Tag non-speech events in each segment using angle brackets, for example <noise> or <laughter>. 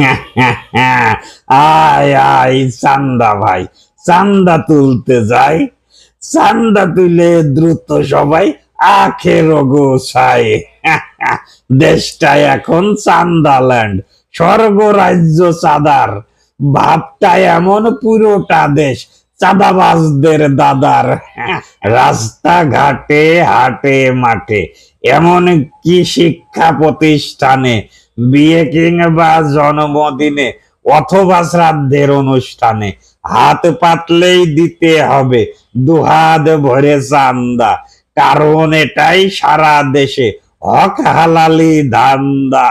<laughs> আয় আয়, চান্দা ভাই। চান্দা তুলতে যাই। চান্দা তুলে দ্রুত সবাই আখের গোছায়। <laughs> দেশটা এখন চান্দাল্যান্ড স্বর্গ রাজ্য চাঁদার। ভাবটা এমন পুরোটা দেশ, চাঁদাবাজদের দাদার। <laughs> রাস্তাঘাটে, হাটে, মাঠে, এমন কি শিক্ষা প্রতিষ্ঠানে বিয়ে কিংবা জন্মদিনে অথবা শ্রাদ্ধের অনুষ্ঠানে হাত পাতলেই দিতে হবে, দুহাত ভরে চান্দা। কারণ এটাই সারা দেশে হক হালালি ধান্দা।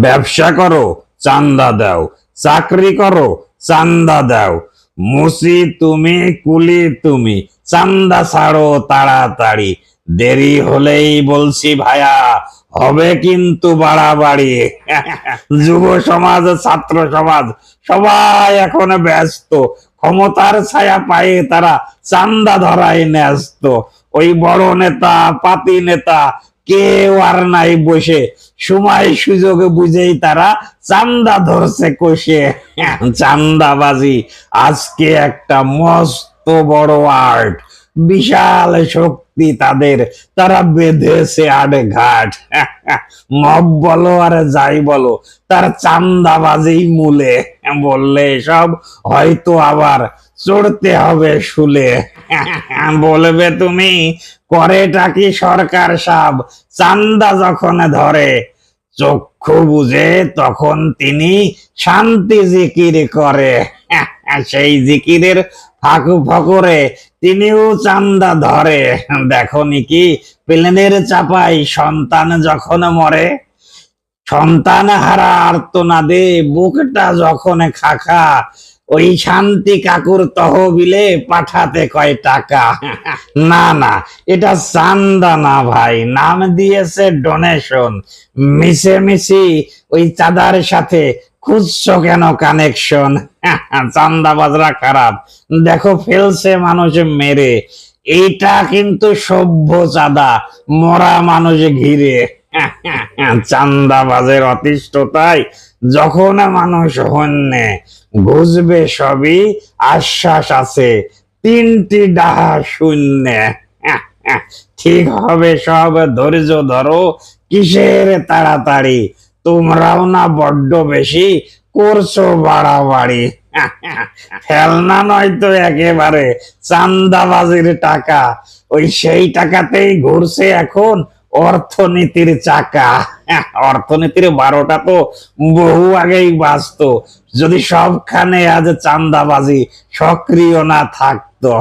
ব্যবসা করো, চান্দা দাও। চাকরি করো, চান্দা দাও। মুসি তুমি, কুলি তুমি, চান্দা ছাড়ো তাড়াতাড়ি। দেরি হলেই বলছি ভাইয়া হবে কিন্তু বাড়াবাড়ি। যুব সমাজ, ছাত্র সমাজ, সবাই এখন ব্যস্ত। ক্ষমতার ছায়া পায়ে তারা চান্দা ধরায় ন্যস্ত। ওই বড় নেতা, পাতি নেতা, কেউ আর নাই বসে। সময়, সুযোগ বুঝেই তারা চান্দা ধরছে কষে। চান্দাবাজি, আজকে একটা মস্ত বড় আর্ট। বিশাল শক্তি তাদের। তারা বেঁধেছে আড়ে ঘাট মব বলো আর যাই বলো, তার চান্দাবাজি মূলে। বললে সব, হয়তো আবার চড়তে হবে শুলে। বলবে তুমি, করেটা কি সরকার সাব? চান্দা যখন ধরে, চক্ষু বুঝে তখন তিনি শান্তি জিকির করে। সেই জিকিরের ফাঁকু ফকরে তিনিও চান্দা ধরে। দেখো কি প্লেনের চাপাই, সন্তান যখন মরে, সন্তান হারা আর্তনাদে, বুকটা যখন খাখা, ওই শান্তি কাকুর তহবিলে পাঠাতে কয় টাকা। না না, এটা চান্দা না ভাই, নাম দিয়েছে ডোনেশন। মিশে মিশি ওই চাঁদার সাথে খুঁজছো কেন কানেকশন <laughs> চান্দা বাজরা খারাপ। দেখো, ফেলছে মানুষ মেরে। এইটা কিন্তু সভ্য চাঁদা। মরা মানুষ ঘিরে। <laughs> চান্দাবাজের অতিষ্ঠতায় যখন মানুষ হন্যে, বুঝবে সবই আশ্বাস আছে। তিনটি ডাহা শূন্য। <laughs> ঠিক হবে সব, ধৈর্য ধরো। কিসের তাড়াতাড়ি? তোমরাও না বড্ড বেশি করছ বাড়াবাড়ি। <laughs> ফেলনা নয় তো একেবারে চান্দাবাজির টাকা। ওই সেই টাকাতেই ঘুরছে এখন অর্থনীতির চাকা। <laughs> অর্থনীতির বারোটা তো বহু আগেই বাঁচত। যদি সবখানে আজ চান্দাবাজি সক্রিয় না থাকতো।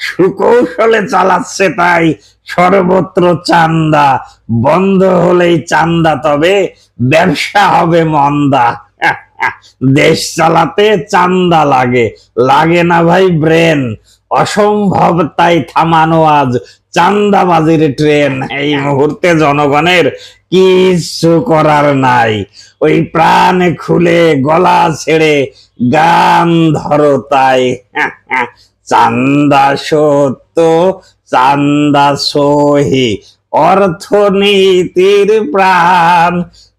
সুকৌশলে চালাচ্ছে তাই সর্বত্র চান্দা। বন্ধ হলেই চান্দা, তবে ব্যবসা হবে মন্দা। দেশ চালাতে চান্দা লাগে। লাগে না ভাই ব্রেন। অসম্ভব তাই থামানো আজ চান্দাবাজির ট্রেন। এই মুহূর্তে জনগণের কিছু করার নাই। ওই প্রাণ খুলে গলা ছেড়ে গান ধরো তাই। চান্দা সত্য, চান্দা সহি, অর্থনীতির প্রাণ।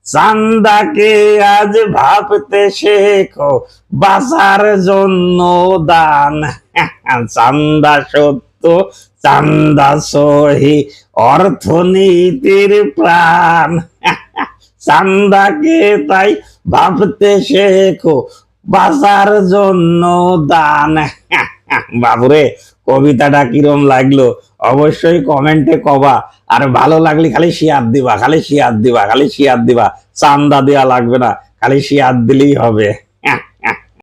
চান্দাকে আজ ভাবতে শেখো, বাঁচার জন্য দান। <laughs> চান্দা সত্য, চান্দা সহি, অর্থনীতির প্রাণ। <laughs> চান্দাকে তাই ভাবতে শেখো, বাঁচার জন্য দান। <laughs> বাবুরে, কবিতাটা কিরম লাগল? অবশ্যই কমেন্টে কবা। আর ভালো লাগলে খালি শিয়ার দিবা, খালি শেয়ার দিবা, খালি শেয়ার দিবা। চান্দা দেওয়া লাগবে না, খালি শেয়ার দিলেই হবে।